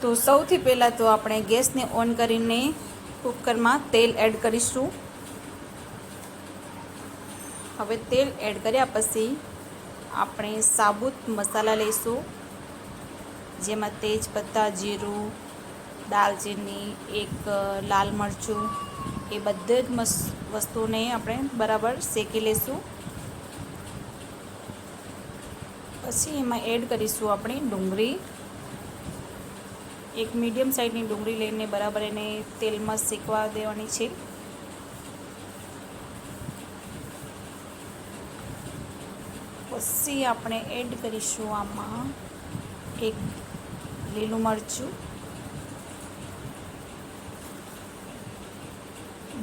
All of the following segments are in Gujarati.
તો સૌથી પહેલાં તો આપણે ગેસને ઓન કરીને કુકરમાં તેલ એડ કરીશું. હવે તેલ એડ કર્યા પછી આપણે સાબુત મસાલા લઈશું. જેમાં તેજપત્તા જીરું, દાલચીની, એક લાલ મરચું, એ બધે જ મસ, વસ્તુને આપણે બરાબર શેકી લઈશું. પછી એમાં એડ કરીશું આપણે ડુંગળી. એક મીડિયમ સાઇઝની ડુંગળી લઈને બરાબર એને તેલમાં શેકવા દેવાની છે. પછી આપણે એડ કરીશું આમાં એક લીલું મરચું,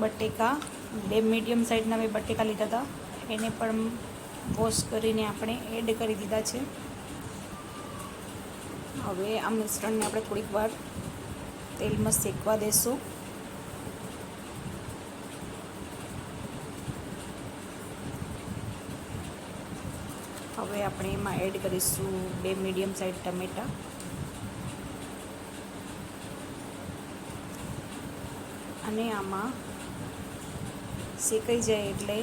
બટેકા, બે મીડિયમ સાઇઝના મેં બટેકા લીધા હતા. એને પણ વોશ કરીને આપણે એડ કરી દીધા છે. હવે આ મિશ્રણને આપણે થોડીક વાર તેલમાં શેકવા દેશું. હવે આપણે એમાં એડ કરીશું બે મીડિયમ સાઇઝ ટમેટા. અને આમાં શેકાઈ જાય એટલે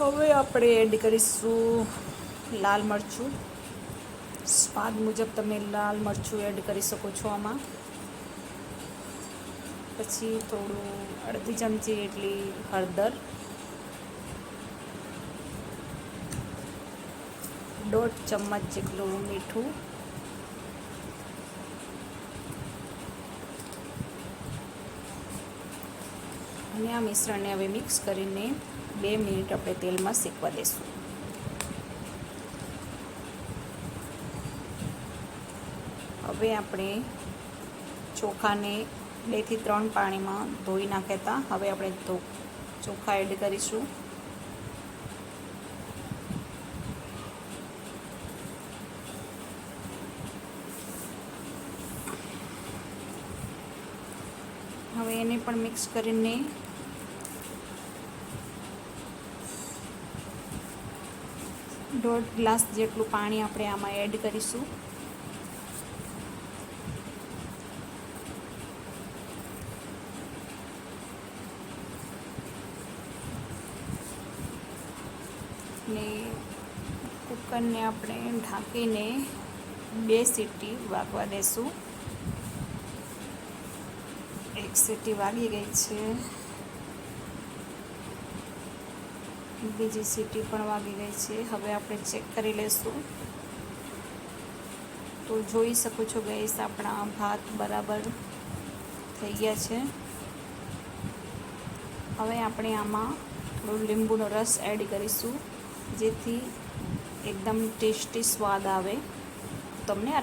હવે આપણે એડ કરીશું લાલ મરચું. સ્વાદ મુજબ તમે લાલ મરચું એડ કરી શકો છો આમાં. પછી થોડું અડધી ચમચી એટલી હળદર. દોઢ ચમચ જેટલું મીઠું. અને આ મિશ્રણને હવે મિક્સ કરીને બે મિનિટ આપણે તેલમાં શેકવા દઈશું હવે આપણે ચોખાને બેથી ત્રણ પાણીમાં ધોઈ નાખ્યા હવે આપણે ચોખા એડ કરીશું. હવે એને પણ મિક્સ કરીને દોઢ ગ્લાસ જેટલું પાણી આપણે આમાં એડ કરીશું. ને કુકરને આપણે ઢાંકીને બે સીટી વાગવા દેશું. એક સીટી વાગી ગઈ છે. બીજી સીટી પણ વાગી ગઈ છે. હવે આપણે ચેક કરી લઈશું. તો જોઈ શકો છો ગેસ આપણા ભાત બરાબર થઈ ગયા છે. હવે આપણે આમાં થોડું લીંબુનો રસ એડ કરીશું, જેથી એકદમ ટેસ્ટી સ્વાદ આવે. તમને આ